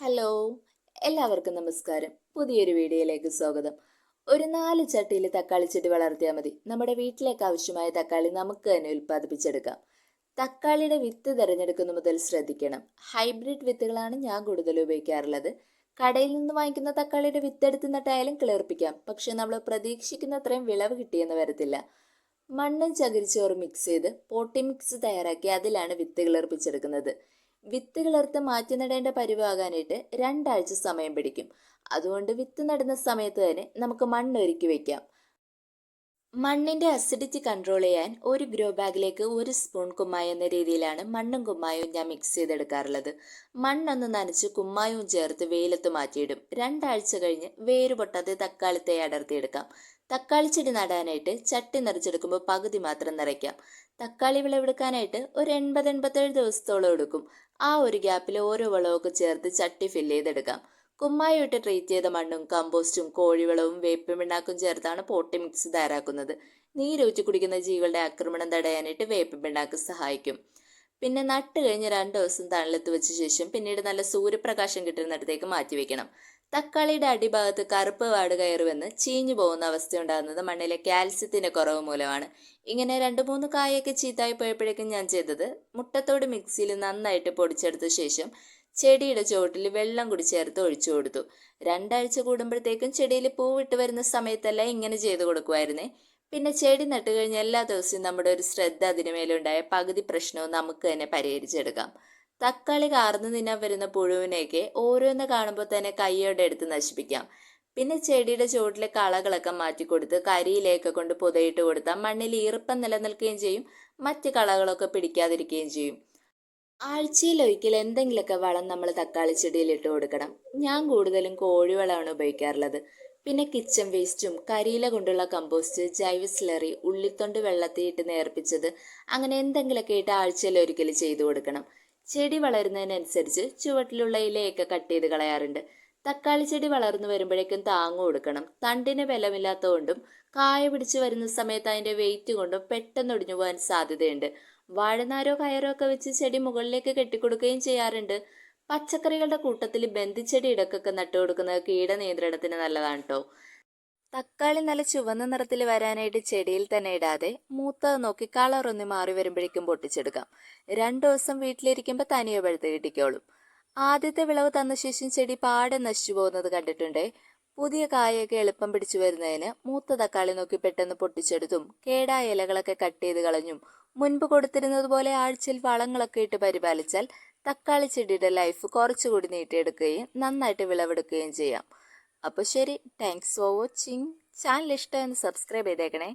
Hello എല്ലാവർക്കും നമസ്കാരം. പുതിയൊരു വീഡിയോയിലേക്ക് സ്വാഗതം. ഒരു നാല് ചട്ടിയിൽ തക്കാളി ചെടി വളർത്തിയാൽ മതി. നമ്മുടെ വീട്ടിലേക്ക് ആവശ്യമായ തക്കാളി നമുക്ക് തന്നെ ഉൽപ്പാദിപ്പിച്ചെടുക്കാം. തക്കാളിയുടെ വിത്ത് തിരഞ്ഞെടുക്കുന്ന മുതൽ ശ്രദ്ധിക്കണം. ഹൈബ്രിഡ് വിത്തുകളാണ് ഞാൻ കൂടുതൽ ഉപയോഗിക്കാറുള്ളത്. കടയിൽ നിന്ന് വാങ്ങിക്കുന്ന തക്കാളിയുടെ വിത്തെടുത്ത് നട്ടായാലും കിളിർപ്പിക്കാം. പക്ഷെ നമ്മൾ പ്രതീക്ഷിക്കുന്ന അത്രയും വിളവ് കിട്ടിയെന്ന് വരത്തില്ല. മണ്ണും ചകിരിച്ചോറും മിക്സ് ചെയ്ത് പോട്ടി മിക്സ് തയ്യാറാക്കി അതിലാണ് വിത്ത് കിളിർപ്പിച്ചെടുക്കുന്നത്. വിത്ത് കിളർത്ത് മാറ്റി നടേണ്ട പരിവാകാനായിട്ട് രണ്ടാഴ്ച സമയം പിടിക്കും. അതുകൊണ്ട് വിത്ത് നടുന്ന സമയത്ത് തന്നെ നമുക്ക് മണ്ണൊരുക്കി വെക്കാം. മണ്ണിന്റെ അസിഡിറ്റി കൺട്രോൾ ചെയ്യാൻ ഒരു ഗ്രോ ബാഗിലേക്ക് ഒരു സ്പൂൺ കുമ്മായം എന്ന രീതിയിലാണ് മണ്ണും കുമ്മായവും ഞാൻ മിക്സ് ചെയ്തെടുക്കാറുള്ളത്. മണ്ണൊന്ന് നനച്ച് കുമ്മായവും ചേർത്ത് വെയിലത്ത് മാറ്റിയിടും. രണ്ടാഴ്ച കഴിഞ്ഞ് വേര് പൊട്ടാതെ തക്കാളി അടർത്തിയെടുക്കാം. തക്കാളി ചെടി നടാനായിട്ട് ചട്ടി നിറച്ചെടുക്കുമ്പോൾ പകുതി മാത്രം നിറയ്ക്കാം. തക്കാളി വിളവെടുക്കാനായിട്ട് ഒരു എൺപത് എൺപത്തേഴ് ദിവസത്തോളം എടുക്കും. ആ ഒരു ഗ്യാപ്പിൽ ഓരോ വളമൊക്കെ ചേർത്ത് ചട്ടി ഫില്ല് ചെയ്തെടുക്കാം. കുമ്മായിട്ട് ട്രീറ്റ് ചെയ്ത മണ്ണും കമ്പോസ്റ്റും കോഴിവളവും വേപ്പിൻ പിണ്ണാക്കും ചേർത്താണ് പോട്ടി മിക്സ് തയ്യാറാക്കുന്നത്. നീരൊഴിച്ച് കുടിക്കുന്ന ജീവികളുടെ ആക്രമണം തടയാനായിട്ട് വേപ്പ് പിണ്ണാക്ക് സഹായിക്കും. പിന്നെ നട്ട് കഴിഞ്ഞ് രണ്ട് ദിവസം തണലത്ത് വെച്ച ശേഷം പിന്നീട് നല്ല സൂര്യപ്രകാശം കിട്ടുന്നിടത്തേക്ക് മാറ്റിവെക്കണം തക്കാളിയുടെ അടിഭാഗത്ത് കറുപ്പ് വാട് കയറുമെന്ന് ചീഞ്ഞു പോകുന്ന അവസ്ഥ ഉണ്ടാകുന്നത് മണ്ണിലെ കാൽസ്യത്തിന്റെ കുറവ് മൂലമാണ്. ഇങ്ങനെ രണ്ട് മൂന്ന് കായൊക്കെ ചീത്തായി പോയപ്പോഴേക്കും ഞാൻ ചെയ്തത് മുട്ടത്തോട് മിക്സിയിൽ നന്നായിട്ട് പൊടിച്ചെടുത്ത ശേഷം ചെടിയുടെ ചുവട്ടിൽ വെള്ളം കൂടി ചേർത്ത് ഒഴിച്ചു കൊടുത്തു. രണ്ടാഴ്ച കൂടുമ്പോഴത്തേക്കും ചെടിയിൽ പൂവിട്ട് വരുന്ന സമയത്തല്ല ഇങ്ങനെ ചെയ്തു കൊടുക്കുമായിരുന്നേ. പിന്നെ ചെടി നട്ടു കഴിഞ്ഞ എല്ലാ ദിവസവും നമ്മുടെ ഒരു ശ്രദ്ധ അതിനുമേലുണ്ടായ പകുതി പ്രശ്നവും നമുക്ക് തന്നെ പരിഹരിച്ചെടുക്കാം. തക്കാളി കാർന്നു തിന്നാൻ വരുന്ന പുഴുവിനെയൊക്കെ ഓരോന്ന് കാണുമ്പോൾ തന്നെ കൈയോടെ എടുത്ത് നശിപ്പിക്കാം. പിന്നെ ചെടിയുടെ ചുവട്ടിലെ കളകളൊക്കെ മാറ്റിക്കൊടുത്ത് കരിയിലേക്ക് കൊണ്ട് പുതയിട്ട് കൊടുത്താൽ മണ്ണിൽ ഈർപ്പം നിലനിൽക്കുകയും ചെയ്യും. മറ്റ് കളകളൊക്കെ പിടിക്കാതിരിക്കുകയും ചെയ്യും. ആഴ്ചയിൽ ഒരിക്കൽ എന്തെങ്കിലുമൊക്കെ വളം നമ്മൾ തക്കാളി ചെടിയിൽ ഇട്ട് കൊടുക്കണം. ഞാൻ കൂടുതലും കോഴിവളമാണ് ഉപയോഗിക്കാറുള്ളത്. പിന്നെ കിച്ചൺ വേസ്റ്റും കരിയില കൊണ്ടുള്ള കമ്പോസ്റ്റ് ജൈവ സ്ലറി ഉള്ളിത്തൊണ്ട് വെള്ളത്തിൽ ഇട്ട് നേർപ്പിച്ചത് അങ്ങനെ എന്തെങ്കിലുമൊക്കെ ഇട്ട് ആഴ്ചയിൽ ഒരിക്കൽ ചെയ്തു കൊടുക്കണം. ചെടി വളരുന്നതിനനുസരിച്ച് ചുവട്ടിലുള്ള ഇലയൊക്കെ കട്ട് ചെയ്ത് കളയാറുണ്ട്. തക്കാളി ചെടി വളർന്നു വരുമ്പോഴേക്കും താങ്ങു കൊടുക്കണം. തണ്ടിന് ബലമില്ലാത്തതുകൊണ്ടും കായ പിടിച്ചു വരുന്ന സമയത്ത് അതിന്റെ വെയിറ്റ് കൊണ്ടും പെട്ടെന്ന് ഒടിഞ്ഞു പോകാൻ സാധ്യതയുണ്ട്. വാഴനാരോ കയറോ ഒക്കെ വെച്ച് ചെടി മുകളിലേക്ക് കെട്ടിക്കൊടുക്കുകയും ചെയ്യാറുണ്ട്. പച്ചക്കറികളുടെ കൂട്ടത്തിൽ ബന്ധിച്ചെടി ഇടക്കൊക്കെ നട്ടുകൊടുക്കുന്നത് കീടനിയന്ത്രണത്തിന് നല്ലതാണ് കേട്ടോ തക്കാളി നല്ല ചുവന്ന നിറത്തിൽ വരാനായിട്ട് ചെടിയിൽ തന്നെ ഇടാതെ മൂത്തത് നോക്കി കളർ ഒന്ന് മാറി വരുമ്പോഴേക്കും പൊട്ടിച്ചെടുക്കാം. രണ്ടു ദിവസം വീട്ടിലിരിക്കുമ്പോൾ തനിയെ പഴുത്ത് കിട്ടിക്കോളും. ആദ്യത്തെ വിളവ് തന്ന ശേഷം ചെടി പാടെ നശിച്ചു പോകുന്നത് കണ്ടിട്ടുണ്ടേ? പുതിയ കായൊക്കെ എളുപ്പം പിടിച്ചു വരുന്നതിന് മൂത്ത തക്കാളി നോക്കി പെട്ടെന്ന് പൊട്ടിച്ചെടുത്തും കേടായ ഇലകളൊക്കെ കട്ട് ചെയ്ത് കളഞ്ഞും മുൻപ് കൊടുത്തിരുന്നത് പോലെ ആഴ്ചയിൽ വളങ്ങളൊക്കെ ഇട്ട് പരിപാലിച്ചാൽ തക്കാളി ചെടിയുടെ ലൈഫ് കുറച്ചുകൂടി നീട്ടിയെടുക്കുകയും നന്നായിട്ട് വിളവെടുക്കുകയും ചെയ്യാം. അപ്പോൾ ശരി താങ്ക്സ് ഫോർ വാച്ചിങ് ചാനൽ ഇഷ്ടമെന്ന് സബ്സ്ക്രൈബ് ചെയ്തേക്കണേ.